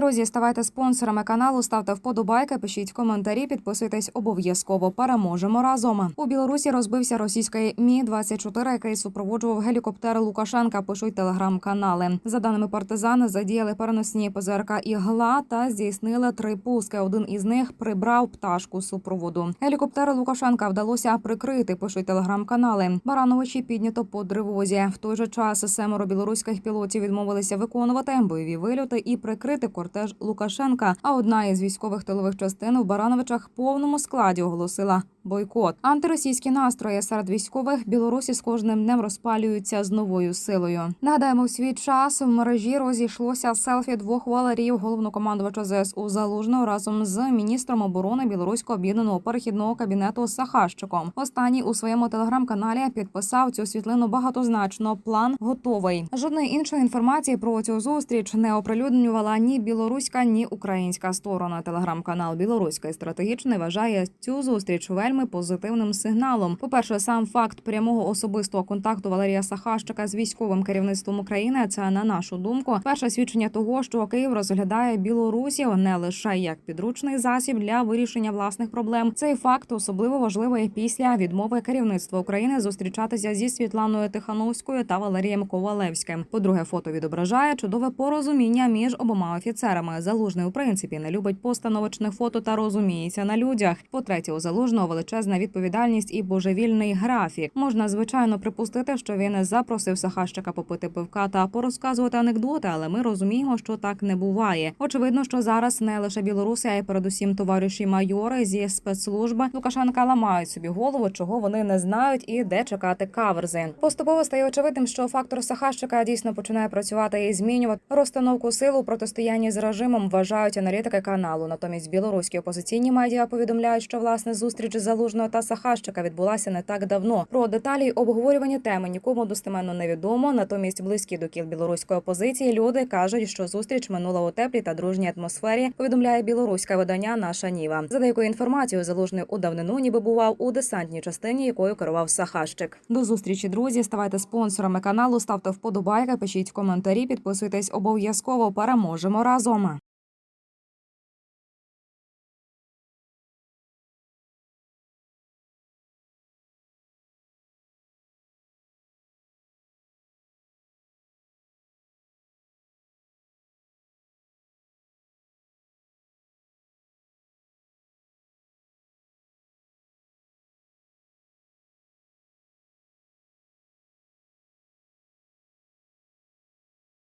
Друзі, ставайте спонсорами каналу, ставте вподобайки, пишіть коментарі, підписуйтесь обов'язково. Переможемо разом. У Білорусі розбився російський мі 24 який супроводжував гелікоптер Лукашенка. Пишуть телеграм-канали. За даними партизани, задіяли переносні ПЗРК ігла та здійснили три пуски. Один із них прибрав пташку супроводу. Гелікоптер Лукашенка вдалося прикрити. Пишуть телеграм-канали. Барановичі піднято по тривозі. В той же час семеро білоруських пілотів відмовилися виконувати бойові вильоти і прикрити кортеж Лукашенка. А одна із військових тилових частин у Барановичах повному складі оголосила бойкот. Антиросійські настрої серед військових Білорусі з кожним днем розпалюються з новою силою. Нагадаємо, в свій час в мережі розійшлося селфі двох валерів головнокомандувача ЗСУ Залужного разом з міністром оборони білоруського об'єднаного перехідного кабінету Сахащиком. Останній у своєму телеграм-каналі підписав цю світлину багатозначно. План готовий. Жодної іншої інформації про цю зустріч не оприлюднювала ні білоруська, ні українська сторона. Телеграм-канал Білоруський стратегічний вважає цю зустріч вельми позитивним сигналом. По перше, сам факт прямого особистого контакту Валерія Сахащика з військовим керівництвом України це на нашу думку перше свідчення того, що Київ розглядає білорусів не лише як підручний засіб для вирішення власних проблем. Цей факт особливо важливий після відмови керівництва України зустрічатися зі Світланою Тихановською та Валерієм Ковалевським. По-друге, фото відображає чудове порозуміння між обома офіцерами. Залужний у принципі не любить постановочних фото та розуміється на людях. По-третє, у залужного величезна відповідальність і божевільний графік. Можна звичайно припустити, що він запросив Сахащика попити пивка та порозказувати анекдоти, але ми розуміємо, що так не буває. Очевидно, що зараз не лише білоруси, а й передусім товариші майори зі спецслужби Лукашенка ламають собі голову, чого вони не знають і де чекати каверзи. Поступово стає очевидним, що фактор Сахащика дійсно починає працювати і змінювати розстановку сил у протистоянні з режимом. Вважають аналітики каналу. Натомість білоруські опозиційні медіа повідомляють, що власне зустріч залужного та Сахащика відбулася не так давно. Про деталі й обговорювані теми нікому достеменно невідомо. Натомість близькі до кіл білоруської опозиції люди кажуть, що зустріч минула у теплій та дружній атмосфері. Повідомляє білоруське видання Наша Ніва. За деякою інформацією, залужний у давнину ніби бував у десантній частині, якою керував Сахащик. До зустрічі, друзі. Ставайте спонсорами каналу, ставте вподобайки, пишіть коментарі, підписуйтесь обов'язково. Переможемо разом.